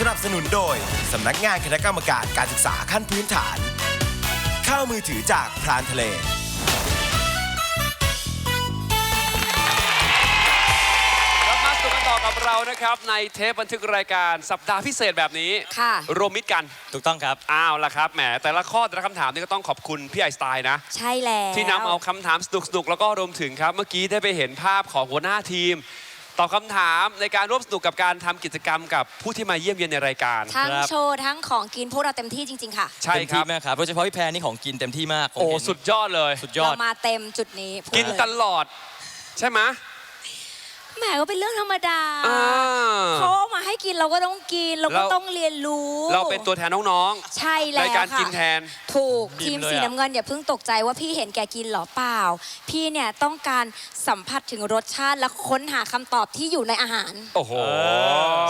สนับสนุนโดย สำนักงานคณะกรรมการการศึกษาขั้นพื้นฐาน ข้าวมือถือจากพรานทะเล กลับมาสนุกกันต่อกับเรานะครับ ในเทปบันทึกรายการสัปดาห์พิเศษแบบนี้ ค่ะ รวมมิตรกัน ถูกต้องครับ อ้าวละครับแหมแต่ละข้อแต่ละคำถามนี่ก็ต้องขอบคุณพี่ไอสไตล์นะ ใช่แล้ว ที่นำเอาคำถามสนุกๆ แล้วก็รวมถึงครับ เมื่อกี้ได้ไปเห็นภาพของหัวหน้าทีม ตอบคำถามในการร่วมสนุกกับการทำกิจกรรมกับผู้ที่มาเยี่ยมเยียนในรายการ ทั้งครับโชว์ทั้งของกินพวกเราเต็มที่จริง ๆ ค่ะ ใช่เต็มครัที่บมากครับโดยเฉพาะพี่แพรนี่ของกินเต็มที่มากผมโอ้ เห็นสุดยอดเลย สุดยอเราด มาเต็มจุดนี้พูดกินเลย ตลอด ใช่ไหม แหมก็เป็นเรื่องธรรมดาอ่า เขาเอามาให้กินเราก็ต้องกิน เราก็เรา ต้องเรียนรู้เราเป็นตัวแทนน้องใช่ๆแล้วรายการค่ะ กินแทน ถูกดีทีมเลยสีอะ น้ำเงินอย่าเพิ่งตกใจว่าพี่เห็นแกกินเหรอเปล่า พี่เนี่ยต้องการสัมผัสถึงรสชาติและค้นหาคำตอบที่อยู่ในอาหารโอ้โห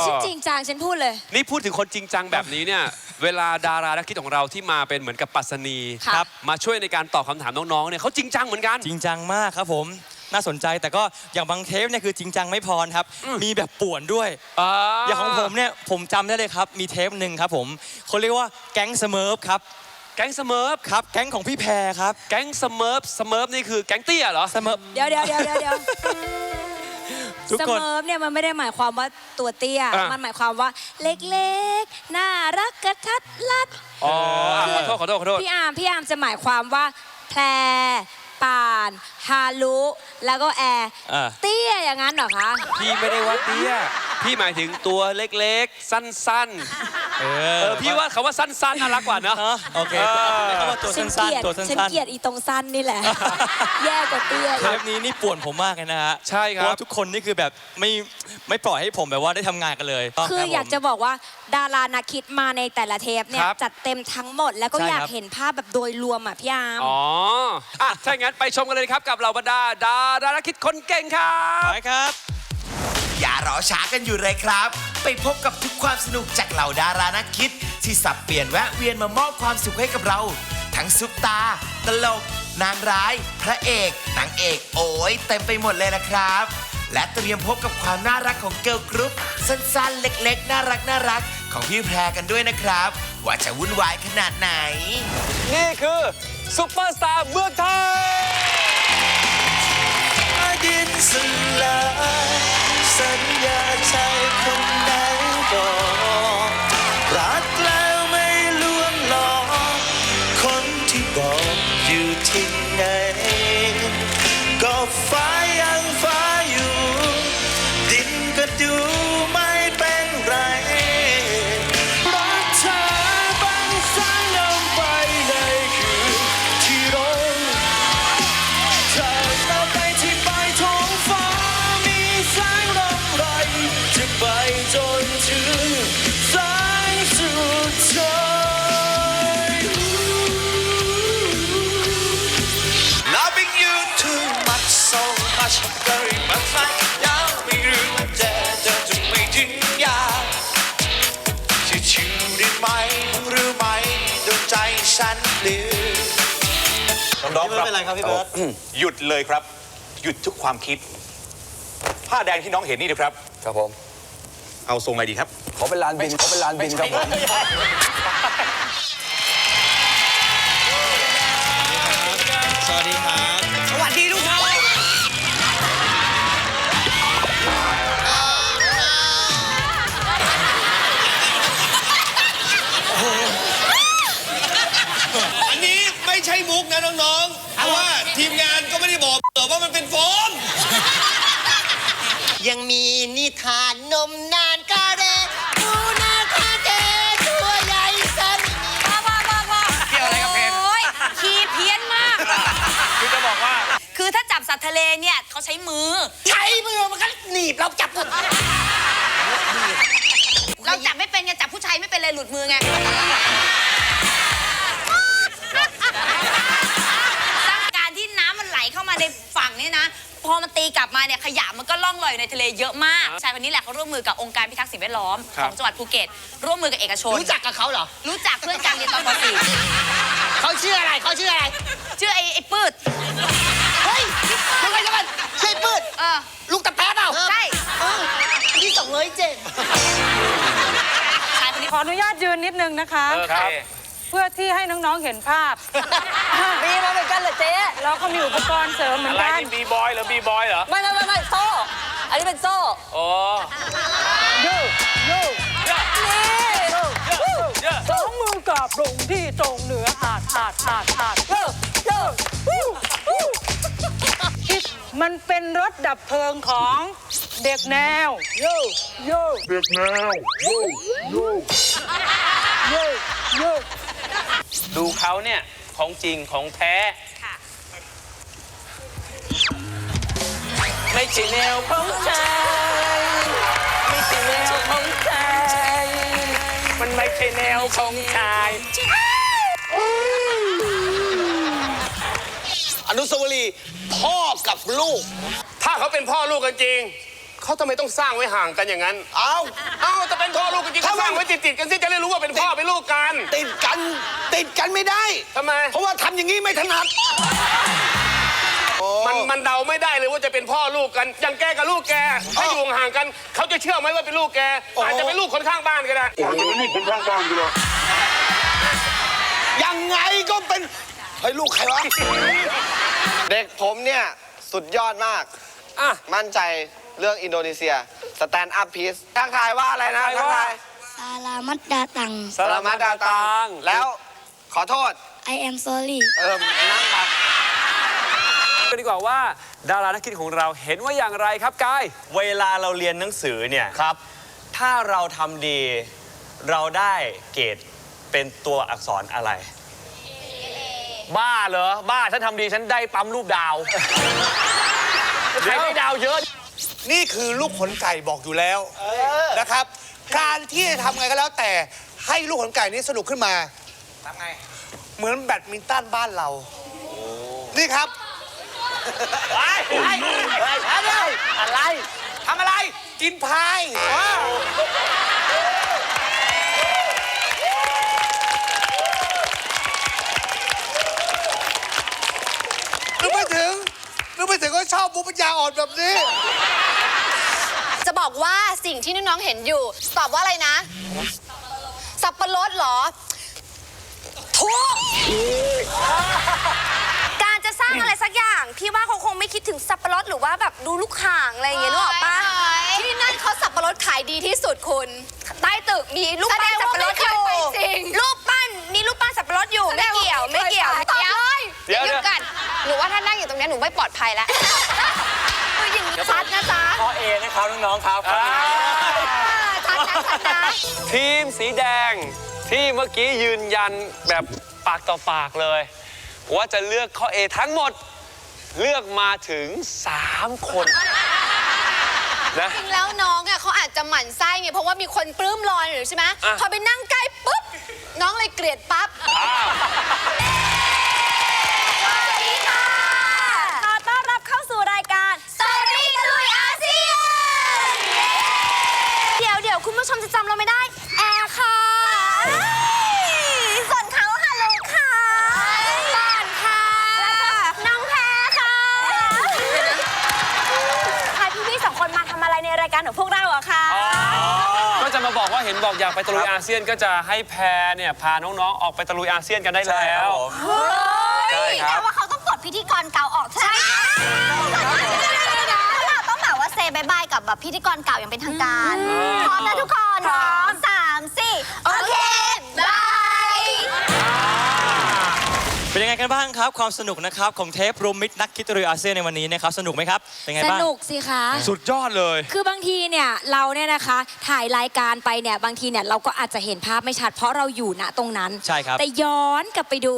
ฉันจริงจังฉันพูดเลย นี่พูดถึงคนจริงจังแบบนี้เนี่ย เวลาดารานักคิดของเราที่มาเป็นเหมือนกับปัสนีครับ มาช่วยในการตอบคำถามน้องๆเนี่ยเขาจริงจังเหมือนกัน จริงจังมากครับผม น่าสนใจ แต่ก็อย่างบางเทปเนี่ยคือจริงจังไม่พอนะครับ มีแบบป่วนด้วยอย่างของผมเนี่ยผมจำได้เลยครับ มีเทปหนึ่งครับผมเขาเรียกว่าแก๊งสเมิร์ฟครับแก๊งสเมิร์ฟครับแก๊งของพี่แพรครับแก๊งสเมิร์ฟสเมิร์ฟนี่คือแก๊งเตี้ยเหรอ สเมิร์ฟเดี๋ยวเดี๋ยวเดี๋ยวเดี๋ยวเดี๋ยวทุกเสคน มอเนี่ยมันไม่ได้หมายความว่าตัวเตี้ย อะ มันหมายความว่าเล็กๆ น่ารักกระทัดรัด อ๋ออะขอโทษขอโทษขอโทษ พี่อาร์มพี่อาร์มจะหมายความว่าแพรป่า นฮารุแล้วก็แอร์อ่า เตี้ยอย่างนั้นเหรอคะ พี่ไม่ได้ว่าเตี้ย พี่หมายถึงตัวเล็กๆ สั้น เอๆเออพี่ว่าคำว่าสั้นๆน่ารักกว่าเนอะเนอะโอเคเออใช้คำว่าตัวฉันสั้เกนลียดๆตัวฉันสั้นเกลียดอีตรงสั้นนี่แหละ แย่กว่าเตี้ยๆเทปนี้นี่ป่วนผมมากเลยนะฮะใช่คเพราะรับว่าทุกคนนี่คือแบบไม่ไม่ปล่อยให้ผมแบบว่าได้ทำงานกันเลยต้งคือรับผมอยากจะบอกว่าดารานักคิดมาในแต่ละเทปเนี่ยครับ จัดเต็มทั้งหมดแล้วก็ใช่อยากครับ เห็นภาพแบบโดยรวมอะพี่อาร์ม อ๋ออะถ้าอย่างนั้นไปชมกันเลยครับกับเหล่าบรรดาดารานักคิดคนเก่งครับ ไปครับ อย่ารอช้ากันอยู่เลยครับ ไปพบกับทุกความสนุกจากเหล่าดารานักคิด ที่สับเปลี่ยนแวะเวียนมามอบความสุขให้กับเรา ทั้งซุปตา ตลก นางร้าย พระเอกนางเอก โอ้ยเต็มไปหมดเลยนะครับ และเตรียมพบกับความน่ารักของเกิร์ลกรุ๊ปสั้นๆ เล็กๆ น่ารักน่ารักของพี่แพรกันด้วยนะครับ ว่าจะวุ่นวายขนาดไหน นี่คือซุปเปอร์สตาร์เมืองไทย ดินสลาย สัญญาใจคนไหนบอก อน้องๆไม่เป็นไรครับพี่เบิร์ตอืมหยุดเลยครับ หยุดทุกความคิด ผ้าแดงที่น้องเห็นนี่นะครับ ครับผม เอาทรงอะไรดีครับ ขอเป็นลานบินขอเป็นลานบินครับผมสวัสดีครับ สวัสดีทุกคนอันนี้ไม่ใช่มุกนะน้องๆเพราะว่า ทีมงานก็ไม่ได้บอกเออว่ามันเป็นโฟม ยังมีนิทานนมนานกาเรดูนาคาเจตัวใหญ่สันพ่อพ่อพ่อพ่อเกี่ยวอะไรกับเพลง โอ้ยขี้เพี้ยนมาก คือจะบอกว่า คือถ้าจับสัตว์ทะเลเนี่ยเขาใช้มือ ใช้มือมันก็หนีบเราจับหมดเราจับไม่เป็นไงจับผู้ชายไม่เป็นเลยหลุดมือไง อมันตีกลับมาเนี่ยขยะมันก็ล่องลอยอยู่ในทะเลเยอะมากชายคนนี้แหละเขาร่วมมือกับองค์การพิทักษ์สิ่งแวดล้อมครัขบองจังหวัดภูเก็ตร่วมมือกับเอกชน รู้จักกับเขาเหรอ รู้จักเพื่อนกันเรียนตอนป เขาชื่ออะไรเขาชื่ออะไร .4 ชื่อไอ้ไอ้ปืดเฮ้ยทำไมทำไมใช่ปืดเออลูกตะแป๊ะเปล่าใช่เออที่สองร้อยเจ็ดใช่ขออนุญาตยืนนิดนึงนะคะครับ เพื่อที่ให้น้องๆเห็นภาพ มีมาเหมือนกันเหรอเจ๊เราก็มีอุปกรณ์เสริมเหมือนอะไรกัน นี่บีบอยเหรอบีบอยเหรอไม่ไม่ไม่ไม่โซ่ อันนี้เป็นโซ่อ๋อสองมือกับลงที่ตรงเหนืออาดอาดอาดอาดเยอะเยอะวู้วู้มันเป็นรถดับเพลิงของเด็กแนวโยโยเด็กแนวโยโยโยโยดูเขาเนี่ย ของจริงของแท้ไม่ใช่แนวของใจไม่ใช่แนวของใจมันไม่ใช่แนวของชายอนุสาวรีย์พ่อกับลูก ถ้าเขาเป็นพ่อลูกกันจริง เขาทำไมต้องสร้างไว้ห่างกันอย่างนั้น เอาเอ้าจะเป็นพ่อลูกกันจริงก็สร้างไว้ติดๆกันสิจะได้รู้ว่าเป็นพ่อเป็นลูกกัน ติดกัน ติดกันไม่ได้ ทำไม เพราะว่าทำอย่างนี้ไม่ถนัดมันมันเดาไม่ได้เลยว่าจะเป็นพ่อลูกกันอย่างแกกับลูกแกถ้าอยู่ห่างกัน เขาจะเชื่อไหมว่าเป็นลูกแก อาจจะเป็นลูกคนข้างบ้านก็ได้ยังไงก็เป็นเฮ้ยลูกใครวะเด็กผมเนี่ยสุดยอดมาก อะ มั่นใจเรื่องอินโดนีเซีย สแตนด์อัพพีซทักทายว่าอะไรนะทักทายซาลามัดดาตังสลามัดดาตัง แล้ว ขอโทษ I am sorry เออนั่งครับก็ดีกว่าว่าดารานักคิดของเราเห็นว่าอย่างไรครับกายเวลาเราเรียนหนังสือเนี่ยครับ ถ้าเราทำดี เราได้เกรดเป็นตัวอักษรอะไร บ้าเหรอ บ้า ฉันทำดี ฉันได้ปั๊มรูปดาว ใครได้ดาวเยอะ นี่คือลูกขนไก่บอกอยู่แล้วนะครับ การที่จะทำไงก็แล้วแต่ให้ลูกขนไก่นี้สนุกขึ้นมา ทำไง เหมือนแบดมินตันบ้านเรา นี่ครับอะไรทำอะไร กินพายว้าวนึกไม่ถึงนึกไม่ถึงก็ชอบบุปัญญาอ่อนแบบนี้ จะบอกว่าสิ่งที่น้องๆเห็นอยู่ ตอบว่าอะไรนะ สับปะรดเหรอทุ กการจะสร้างอะไรสักอย่าง พี่ว่าเขาคงไม่คิดถึงสับปะรดหรือว่าแบบดูลูกข่างอะไรอย่างเงี้ยนึกออกปะที่นั่นเขาสับปะรดขายดีที่สุดคุณ ใต้ตึกมีรูปปั้นสับปะรดอยู่รูปปั้นมีรูปปั้นสับปะรดอยู่ไม่เกี่ยวไม่เกี่ยวตอบเลยเดี๋ยวเดี๋ยวกันหนูว่าถ้านั่งอยู่ตรงเนี้ยหนูไม่ปลอดภัยแล้วคืออย่างนี้ชัดนะจ๊ะข้อ A นะครับน้องๆครับชัดนะชัดนะทีมสีแดงที่เมื่อกี้ยืนยันแบบปากต่อปากเลย ว่าจะเลือกข้อ A ทั้งหมดเลือกมาถึง 3 คนนะ จริงแล้วน้องอะเขาอาจจะหมั่นไส้ไงเพราะว่ามีคนปลื้มรอนอยู่ใช่ไหมอะ พอไปนั่งใกล้ปุ๊บ น้องเลยเกลียดปั๊บสวัสดีค่ะขอต้อนรับเข้าสู่รายการสตอรี่ตะลุยอาเซียน เดี๋ยวเดี๋ยวคุณผู้ชมจะจำเราไม่ได้ ห็นบอกอยากไปตะลุยอาเซียนก็จะให้แพรเนี่ยพาน้องๆออกไปตะลุยอาเซียนกันได้ใช่แล้ครับว ผมใช่ครับ แต่ว่าเขาต้องปลดพิธีกรเก่าออกใช่ไหมเราต้องแบบว่าเซบายบายกับแบบพิธีกรเก่าอย่างเป็นทางการ พร้อมนะทุกคนพร้อมสามสี่โอ กันบ้างครับ ความสนุกนะครับของเทปรวมมิตรนักคิดตะลุยอาเซียนในวันนี้นะครับสนุกไหมครับเป็นไงสบ้าง นุกสิคะ สุดยอดเลย คือบางทีเนี่ยเราเนี่ยนะคะถ่ายรายการไปเนี่ยบางทีเนี่ยเราก็อาจจะเห็นภาพไม่ชัด เพราะเราอยู่ณตรงนั้น ใช่ครับ แต่ย้อนกลับไปดู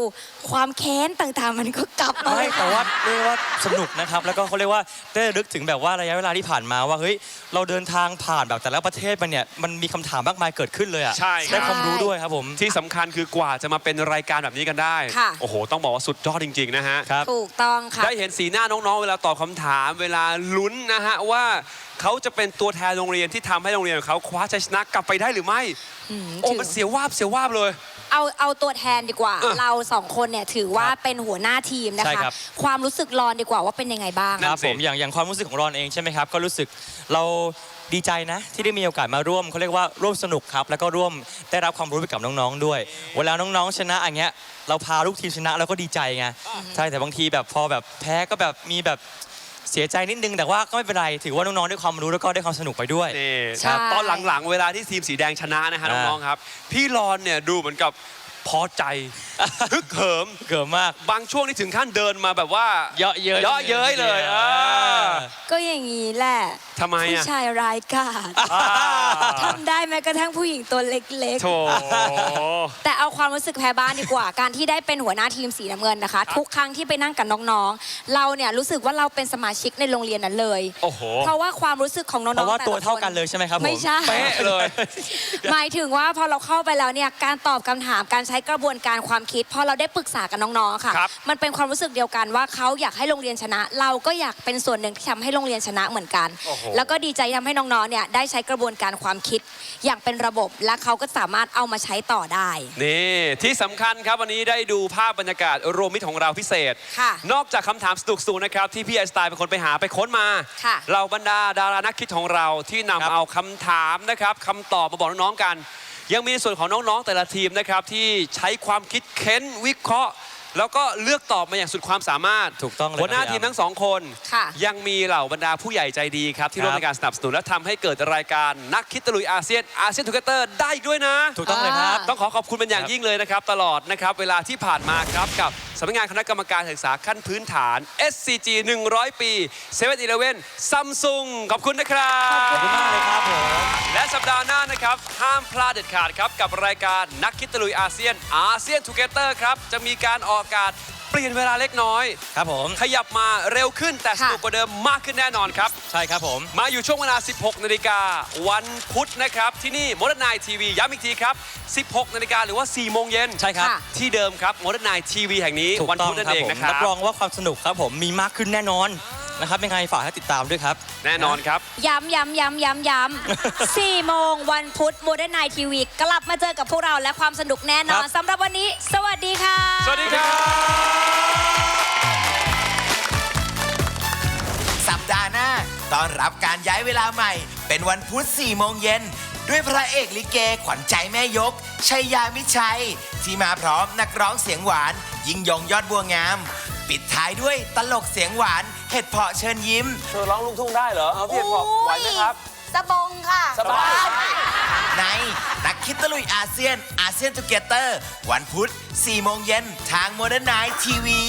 ความแค้นต่างๆ มันก็กลับมาไม่แต่ว่าเรียกว่าสนุกนะครับ แล้วก็เขาเรียกว่าได้ระลึกถึงแบบว่าระยะเวลาที่ผ่านมาว่าเฮ้ยเราเดินทางผ่านแบบแต่ละประเทศมันเนี่ยมันมีคำถามมากมายเกิดขึ้นเลยอะใช่ ได้ความรู้ด้วยครับผม ที่สำคัญคือกว่าจะมาเป็นรายการแบบนี้กันได้ ค่ะ โอ้โห ต้องบอกว่าสุดยอดจริง ๆ นะฮะ ครับ ถูกต้องค่ะ ได้เห็นสีหน้าน้องๆ เวลาตอบคำถาม เวลาลุ้นนะฮะว่าเขาจะเป็นตัวแทนโรงเรียนที่ทำให้โรงเรียนของเขาคว้าชัยชนะกลับไปได้หรือไม่โอ้ถือ มันเสียววาบเสียววาบเลย เอาเอาตัวแทนดีกว่า เออเราสองคนเนี่ยถือว่าเป็นหัวหน้าทีมนะใช่คะ ครับ ความรู้สึกรอนดีกว่าว่าเป็นยังไงบ้างครับผมอย่างอย่างความรู้สึกของรอนเองใช่ไหมครับ ก็รู้สึกเรา ดีใจนะ ที่ได้มีโอกาสมาร่วมเขาเรียกว่าร่วมสนุกครับ แล้วก็ร่วมได้รับความรู้ไปกับน้องๆด้วย เวลาน้องๆชนะอย่างเงี้ยเราพาลูกทีมชนะเราก็ดีใจไงใช่แต่บางทีแบบพอแบบแพ้ก็แบบมีแบบเสียใจนิดนึงแต่ว่าก็ไม่เป็นไร ถือว่าน้องๆได้ความรู้แล้วก็ได้ความสนุกไปด้วยนี่ใช่ตอนหลังๆ เวลาที่ทีมสีแดงชนะนะฮะอ่าน้องๆครับ พี่รอนเนี่ยดูเหมือนกับ พอใจฮึกเหิม เกิดมาก บางช่วงนี่ถึงขั้นเดินมาแบบว่า เยอะเย้ยเยอะเย้ยเลยอ่า ก็อย่างนี้แหละทำไมผู้อะชายร้ายกาจ อ่าทำได้แม้ กระทั่งผู้หญิงตัวเล็กโถ ๆ แต่เอาความรู้สึกแพ้บ้านดีกว่า การที่ได้เป็นหัวหน้าทีมสีน้ำเงินนะคะ ทุกครั้งที่ไปนั่งกับน้องๆ เราเนี่ยรู้สึกว่าเราเป็นสมาชิกในโรงเรียนนั้นเลย โอ้โห เพราะว่าความรู้สึกของน้องๆเพราะว่าแต่ตัวละเท่าคกันเลยใช่ไหมครับผม ไม่ใช่ เป๊ะเลย หมายถึงว่าพอเราเข้าไปแล้วเนี่ยการตอบคำถามการใช้กระบวนการความคิด พอเราได้ปรึกษากับน้องๆค่ะ ครับ มันเป็นความรู้สึกเดียวกันว่าเขาอยากให้โรงเรียนชนะ เราก็อยากเป็นส่วนหนึ่งที่ทำให้โรงเรียนชนะเหมือนกันโอ้โหแล้วก็ดีใจที่ทำให้น้องๆเนี่ยได้ใช้กระบวนการความคิด อย่างเป็นระบบและเขาก็สามารถเอามาใช้ต่อได้ นี่ที่สำคัญครับวันนี้ได้ดูภาพบรรยากาศรวมมิตรของเราพิเศษ ค่ะนอกจากคำถามสนุกสูนะครับที่พี่ไอน์สไตล์เป็นคนไปหาไปค้นมาค่ะ เราบรรดาดารานักคิดของเราที่นำครับเอาคำถามนะครับคำตอบมาบอกน้องๆกัน ยังมีในส่วนของน้องๆแต่ละทีมนะครับที่ใช้ความคิดเค้นวิเคราะห์ แล้วก็เลือกตอบมาอย่างสุดความสามารถถูกต้องเลยหัวหน้าครับทีมทั้งสองคนค่ะยังมีเหล่าบรรดาผู้ใหญ่ใจดีครับ ที่ร่วมครับในการสนับสนุนและทำให้เกิดรายการนักคิดตะลุยอาเซียนอาเซียนทูเกเตอร์ได้อีกด้วยนะ ถูกต้องเลยครับ ต้องขอขอบคุณเป็นอย่างครับยิ่งเลยนะครับ ตลอดนะครับ เวลาที่ผ่านมาครับกับ สำนักงานคณะกรรมการศึกษาขั้นพื้นฐาน SCG 100 ปี7 e เ e ่ e ซัมซุงขอบคุณนะครับ ขอบคุณมากเลยครับผมและสัปดาห์หน้านะครับ ห้ามพลาดเด็ดขาดครับ กับรายการนักคิดตะลุยอาเซียนอาเซียนทูเกเตอร์ครับ จะมีการออกอากาศ เปลี่ยนเวลาเล็กน้อย ครับผม ขยับมาเร็วขึ้นแต่สนุกกว่าเดิมมากขึ้นแน่นอนครับ ใช่ครับผม มาอยู่ช่วงเวลา 16 นาฬิกาวันพุธนะครับ ที่นี่มดนายทีวีย้ำอีกทีครับ 16 นาฬิกาหรือว่า 4 โมงเย็นใช่ครับค่ะที่เดิมครับมดนายทีวีแห่งนี้ ถูกวันต้อพุงธนั่คนรับเองผมนะครับ รับรองว่าความสนุกครับผมมีมากขึ้นแน่นอน นะครับยังไงฝากให้ติดตามด้วยครับ แน่นอนครับ ย้ำย้ำย้ำย้ำย้ำสี่โมงวันพุธโมเดิร์นไนทีวีกลับมาเจอกับพวกเราและความสนุกแน่นอนครับ สำหรับวันนี้ สวัสดีค่ะ สวัสดีครับ สัปดาห์หน้าต้อนรับการย้ายเวลาใหม่ เป็นวันพุธ4โมงเย็น ด้วยพระเอกลิเกขวัญใจแม่ยก ชัยยามิชัย ที่มาพร้อมนักร้องเสียงหวาน ยิ่งยงยอดบัวงาม ปิดท้ายด้วยตลกเสียงหวาน เห็ดเพาะเชิญยิ้ม เธอร้องลูกทุ่งได้เหรอเอาพี่เอกบอกไหวไหมครับ สบงค่ะสบาย ในนักคิดตะลุยอาเซียนอาเซียนทูเกเตอร์ วันพุธ4โมงเย็นทางโมเดิร์นไนทีวี